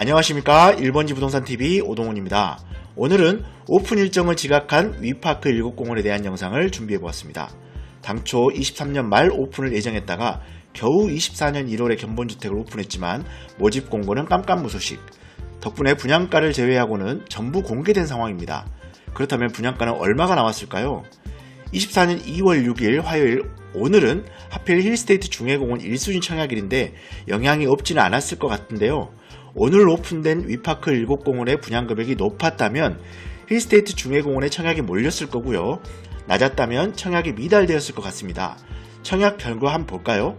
안녕하십니까 1번지 부동산TV 오동훈입니다. 오늘은 오픈 일정을 지각한 위파크 7공원에 대한 영상을 준비해보았습니다. 당초 23년 말 오픈을 예정했다가 겨우 24년 1월에 견본주택을 오픈했지만 모집 공고는 깜깜무소식. 덕분에 분양가를 제외하고는 전부 공개된 상황입니다. 그렇다면 분양가는 얼마가 나왔을까요? 24년 2월 6일 화요일 오늘은 하필 힐스테이트 중해공원 1순위 청약일인데 영향이 없지는 않았을 것 같은데요. 오늘 오픈된 위파크 7공원의 분양 금액이 높았다면 힐스테이트 중해공원에 청약이 몰렸을 거고요. 낮았다면 청약이 미달되었을 것 같습니다. 청약 결과 한번 볼까요?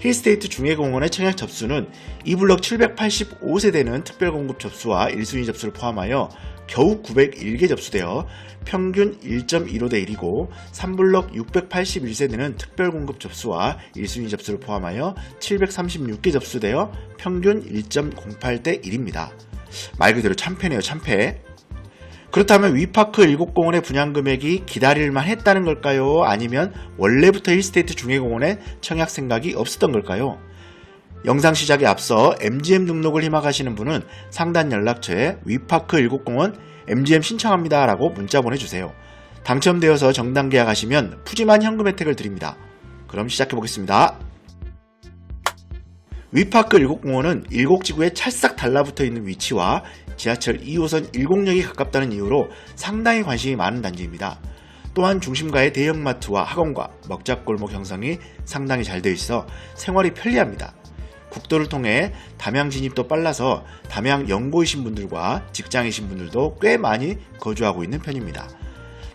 힐스테이트 중해공원의 청약 접수는 2블럭 785세대는 특별공급 접수와 1순위 접수를 포함하여 겨우 901개 접수되어 평균 1.15대 1이고 3블럭 681세대는 특별 공급 접수와 1순위 접수를 포함하여 736개 접수되어 평균 1.08대 1입니다. 말 그대로 참패네요, 참패. 그렇다면 위파크 7공원의 분양 금액이 기다릴만 했다는 걸까요? 아니면 원래부터 힐스테이트 중해공원에 청약 생각이 없었던 걸까요? 영상 시작에 앞서 MGM 등록을 희망하시는 분은 상단 연락처에 위파크 7공원 MGM 신청합니다 라고 문자 보내주세요. 당첨되어서 정당 계약하시면 푸짐한 현금 혜택을 드립니다. 그럼 시작해 보겠습니다. 위파크 7공원은 일곡지구에 찰싹 달라붙어 있는 위치와 지하철 2호선 1공역이 가깝다는 이유로 상당히 관심이 많은 단지입니다. 또한 중심가의 대형마트와 학원과 먹자골목 형성이 상당히 잘 되어 있어 생활이 편리합니다. 국도를 통해 담양 진입도 빨라서 담양 연고이신 분들과 직장이신 분들도 꽤 많이 거주하고 있는 편입니다.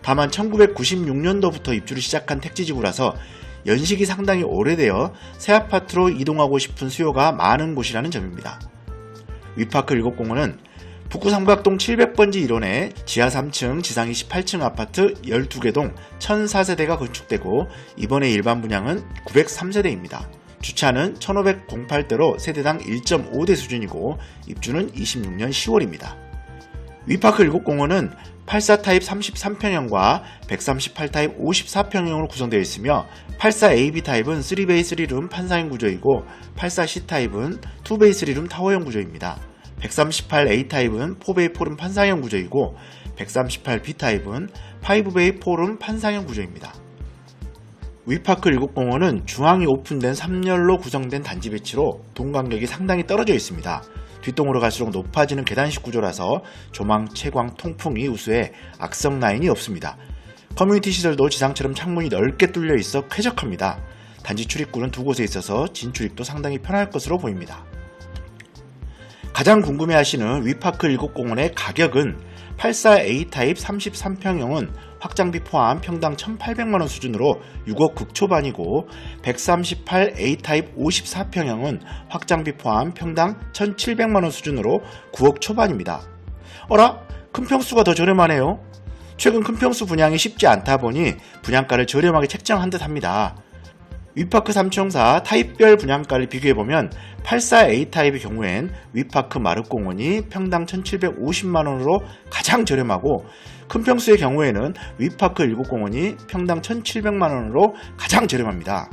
다만 1996년도부터 입주를 시작한 택지지구라서 연식이 상당히 오래되어 새 아파트로 이동하고 싶은 수요가 많은 곳이라는 점입니다. 위파크 7공원은 북구 삼각동 700번지 1원에 지하 3층, 지상 28층 아파트 12개 동 1004세대가 건축되고 이번에 일반 분양은 903세대입니다. 주차는 1508대로 세대당 1.5대 수준이고 입주는 26년 10월입니다. 위파크 7공원은 84 타입 33평형과 138 타입 54평형으로 구성되어 있으며 84 AB 타입은 3베이 3룸 판사형 구조이고 84 C 타입은 2베이 3룸 타워형 구조입니다. 138 A 타입은 4베이 4룸 판사형 구조이고 138 B 타입은 5베이 4룸 판사형 구조입니다. 위파크 7공원은 중앙이 오픈된 3열로 구성된 단지 배치로 동간격이 상당히 떨어져 있습니다. 뒷동으로 갈수록 높아지는 계단식 구조라서 조망, 채광, 통풍이 우수해 악성 라인이 없습니다. 커뮤니티 시설도 지상처럼 창문이 넓게 뚫려 있어 쾌적합니다. 단지 출입구는 두 곳에 있어서 진출입도 상당히 편할 것으로 보입니다. 가장 궁금해하시는 위파크 7공원의 가격은 84A 타입 33평형은 확장비 포함 평당 1,800만원 수준으로 6억 극초반이고 138A 타입 54평형은 확장비 포함 평당 1,700만원 수준으로 9억 초반입니다. 어라? 큰 평수가 더 저렴하네요. 최근 큰 평수 분양이 쉽지 않다 보니 분양가를 저렴하게 책정한 듯 합니다. 위파크 3청사 타입별 분양가를 비교해보면 84A 타입의 경우엔 위파크 마르공원이 평당 1750만원으로 가장 저렴하고 큰 평수의 경우에는 위파크 7공원이 평당 1700만원으로 가장 저렴합니다.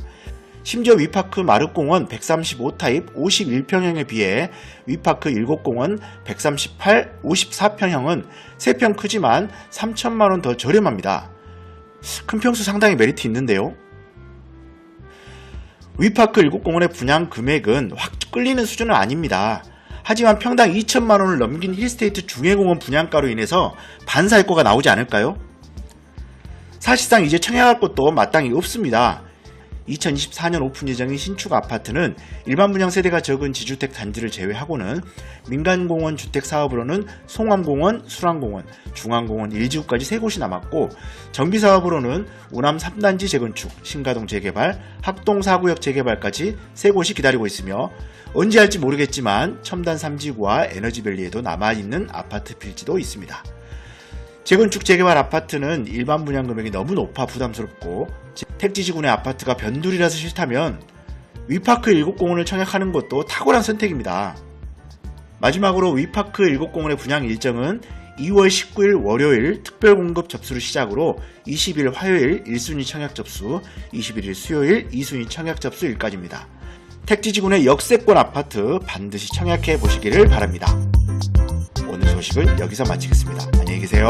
심지어 위파크 마르공원 135 타입 51평형에 비해 위파크 7공원 138, 54평형은 3평 크지만 3천만원 더 저렴합니다. 큰 평수 상당히 메리트 있는데요. 위파크 7공원의 분양 금액은 확 끌리는 수준은 아닙니다. 하지만 평당 2천만 원을 넘긴 힐스테이트 중해공원 분양가로 인해서 반사효과가 나오지 않을까요? 사실상 이제 청약할 곳도 마땅히 없습니다. 2024년 오픈 예정인 신축 아파트는 일반 분양 세대가 적은 지주택 단지를 제외하고는 민간공원 주택 사업으로는 송암공원, 수랑공원, 중앙공원 1지구까지 3곳이 남았고 정비 사업으로는 우남 3단지 재건축, 신가동 재개발, 학동 4구역 재개발까지 3곳이 기다리고 있으며 언제 할지 모르겠지만 첨단 3지구와 에너지밸리에도 남아있는 아파트 필지도 있습니다. 재건축 재개발 아파트는 일반 분양 금액이 너무 높아 부담스럽고 택지지구의 아파트가 변두리라서 싫다면 위파크 7공원을 청약하는 것도 탁월한 선택입니다. 마지막으로 위파크 7공원의 분양 일정은 2월 19일 월요일 특별 공급 접수를 시작으로 20일 화요일 1순위 청약 접수, 21일 수요일 2순위 청약 접수 일까지입니다. 택지지구의 역세권 아파트 반드시 청약해 보시기를 바랍니다. 소식은 여기서 마치겠습니다. 안녕히 계세요.